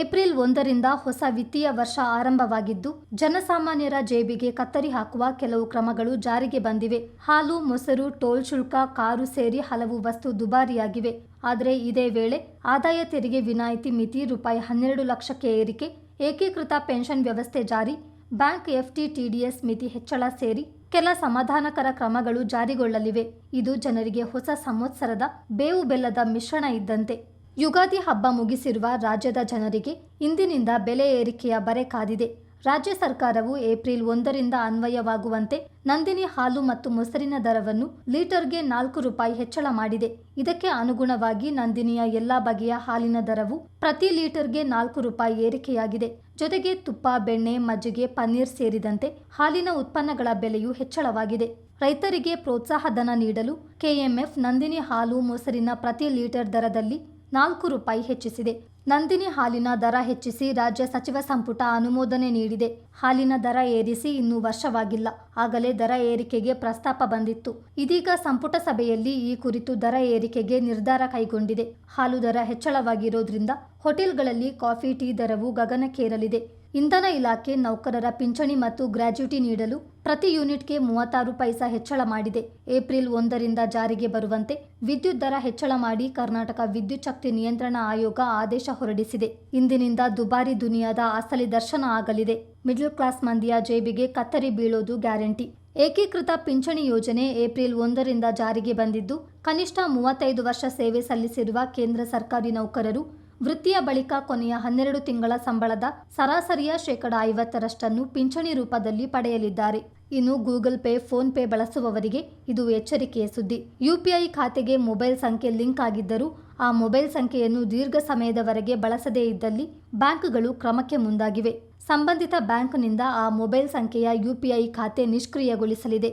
April ಒಂದರಿಂದ ಹೊಸ ವಿತ್ತೀಯ ವರ್ಷ ಆರಂಭವಾಗಿದ್ದು, ಜನಸಾಮಾನ್ಯರ ಜೇಬಿಗೆ ಕತ್ತರಿ ಹಾಕುವ ಕೆಲವು ಕ್ರಮಗಳು ಜಾರಿಗೆ ಬಂದಿವೆ. ಹಾಲು, ಮೊಸರು, ಟೋಲ್ ಶುಲ್ಕ, ಕಾರು ಸೇರಿ ಹಲವು ವಸ್ತು ದುಬಾರಿಯಾಗಿವೆ. ಆದರೆ ಇದೇ ವೇಳೆ ಆದಾಯ ತೆರಿಗೆ ವಿನಾಯಿತಿ ಮಿತಿ ರೂಪಾಯಿ ಹನ್ನೆರಡು ಲಕ್ಷಕ್ಕೆ ಏರಿಕೆ, ಏಕೀಕೃತ ಪೆನ್ಷನ್ ವ್ಯವಸ್ಥೆ ಜಾರಿ, ಬ್ಯಾಂಕ್ ಎಫ್ಟಿ ಟಿಡಿಎಸ್ ಮಿತಿ ಹೆಚ್ಚಳ ಸೇರಿ ಕೆಲ ಸಮಾಧಾನಕರ ಕ್ರಮಗಳು ಜಾರಿಗೊಳ್ಳಲಿವೆ. ಇದು ಜನರಿಗೆ ಹೊಸ ಸಂವತ್ಸರದ ಬೇವು ಬೆಲ್ಲದ ಮಿಶ್ರಣ ಇದ್ದಂತೆ. ಯುಗಾದಿ ಹಬ್ಬ ಮುಗಿಸಿರುವ ರಾಜ್ಯದ ಜನರಿಗೆ ಇಂದಿನಿಂದ ಬೆಲೆ ಏರಿಕೆಯ ಬರೆ ಕಾದಿದೆ. ರಾಜ್ಯ ಸರ್ಕಾರವು ಏಪ್ರಿಲ್ ಒಂದರಿಂದ ಅನ್ವಯವಾಗುವಂತೆ ನಂದಿನಿ ಹಾಲು ಮತ್ತು ಮೊಸರಿನ ದರವನ್ನು ಲೀಟರ್ಗೆ ನಾಲ್ಕು ರೂಪಾಯಿ ಹೆಚ್ಚಳ ಮಾಡಿದೆ. ಇದಕ್ಕೆ ಅನುಗುಣವಾಗಿ ನಂದಿನಿಯ ಎಲ್ಲಾ ಬಗೆಯ ಹಾಲಿನ ದರವು ಪ್ರತಿ ಲೀಟರ್ಗೆ ನಾಲ್ಕು ರೂಪಾಯಿ ಏರಿಕೆಯಾಗಿದೆ. ಜೊತೆಗೆ ತುಪ್ಪ, ಬೆಣ್ಣೆ, ಮಜ್ಜಿಗೆ, ಪನ್ನೀರ್ ಸೇರಿದಂತೆ ಹಾಲಿನ ಉತ್ಪನ್ನಗಳ ಬೆಲೆಯೂ ಹೆಚ್ಚಳವಾಗಿದೆ. ರೈತರಿಗೆ ಪ್ರೋತ್ಸಾಹಧನ ನೀಡಲು ಕೆಎಂಎಫ್ ನಂದಿನಿ ಹಾಲು, ಮೊಸರಿನ ಪ್ರತಿ ಲೀಟರ್ ದರದಲ್ಲಿ ನಾಲ್ಕು ರೂಪಾಯಿ ಹೆಚ್ಚಿಸಿದೆ. ನಂದಿನಿ ಹಾಲಿನ ದರ ಹೆಚ್ಚಿಸಿ ರಾಜ್ಯ ಸಚಿವ ಸಂಪುಟ ಅನುಮೋದನೆ ನೀಡಿದೆ. ಹಾಲಿನ ದರ ಏರಿಸಿ ಇನ್ನೂ ವರ್ಷವಾಗಿಲ್ಲ. ಆಗಲೇ ದರ ಏರಿಕೆಗೆ ಪ್ರಸ್ತಾಪ ಬಂದಿತ್ತು. ಇದೀಗ ಸಂಪುಟ ಸಭೆಯಲ್ಲಿ ಈ ಕುರಿತು ದರ ಏರಿಕೆಗೆ ನಿರ್ಧಾರ ಕೈಗೊಂಡಿದೆ. ಹಾಲು ದರ ಹೆಚ್ಚಳವಾಗಿರೋದ್ರಿಂದ ಹೋಟೆಲ್ಗಳಲ್ಲಿ ಕಾಫಿ, ಟೀ ದರವು ಗಗನಕ್ಕೇರಲಿದೆ. ಇಂಧನ ಇಲಾಖೆ ನೌಕರರ ಪಿಂಚಣಿ ಮತ್ತು ಗ್ರಾಜ್ಯುಟಿ ನೀಡಲು ಪ್ರತಿ ಯೂನಿಟ್ಗೆ ಮೂವತ್ತಾರು ಪೈಸಾ ಹೆಚ್ಚಳ ಮಾಡಿದೆ. ಏಪ್ರಿಲ್ ಒಂದರಿಂದ ಜಾರಿಗೆ ಬರುವಂತೆ ವಿದ್ಯುತ್ ದರ ಹೆಚ್ಚಳ ಮಾಡಿ ಕರ್ನಾಟಕ ವಿದ್ಯುತ್ ಶಕ್ತಿ ನಿಯಂತ್ರಣ ಆಯೋಗ ಆದೇಶ ಹೊರಡಿಸಿದೆ. ಇಂದಿನಿಂದ ದುಬಾರಿ ದುನಿಯಾದ ಅಸಲಿ ದರ್ಶನ ಆಗಲಿದೆ. ಮಿಡ್ಲ್ ಕ್ಲಾಸ್ ಮಂದಿಯ ಜೇಬಿಗೆ ಕತ್ತರಿ ಬೀಳೋದು ಗ್ಯಾರಂಟಿ. ಏಕೀಕೃತ ಪಿಂಚಣಿ ಯೋಜನೆ ಏಪ್ರಿಲ್ ಒಂದರಿಂದ ಜಾರಿಗೆ ಬಂದಿದ್ದು, ಕನಿಷ್ಠ ಮೂವತ್ತೈದು ವರ್ಷ ಸೇವೆ ಸಲ್ಲಿಸಿರುವ ಕೇಂದ್ರ ಸರ್ಕಾರಿ ನೌಕರರು ವೃತ್ತಿಯ ಬಳಿಕ ಕೊನೆಯ ಹನ್ನೆರಡು ತಿಂಗಳ ಸಂಬಳದ ಸರಾಸರಿಯ ಶೇಕಡ ಐವತ್ತರಷ್ಟನ್ನು ಪಿಂಚಣಿ ರೂಪದಲ್ಲಿ ಪಡೆಯಲಿದ್ದಾರೆ. ಇನ್ನು ಗೂಗಲ್ ಪೇ, ಫೋನ್ ಪೇ ಬಳಸುವವರಿಗೆ ಇದು ಎಚ್ಚರಿಕೆಯ ಸುದ್ದಿ. ಯುಪಿಐ ಖಾತೆಗೆ ಮೊಬೈಲ್ ಸಂಖ್ಯೆ ಲಿಂಕ್ ಆಗಿದ್ದರೂ ಆ ಮೊಬೈಲ್ ಸಂಖ್ಯೆಯನ್ನು ದೀರ್ಘ ಸಮಯದವರೆಗೆ ಬಳಸದೇ ಇದ್ದಲ್ಲಿ ಬ್ಯಾಂಕ್ಗಳು ಕ್ರಮಕ್ಕೆ ಮುಂದಾಗಿವೆ. ಸಂಬಂಧಿತ ಬ್ಯಾಂಕ್ನಿಂದ ಆ ಮೊಬೈಲ್ ಸಂಖ್ಯೆಯ ಯುಪಿಐ ಖಾತೆ ನಿಷ್ಕ್ರಿಯಗೊಳಿಸಲಿದೆ.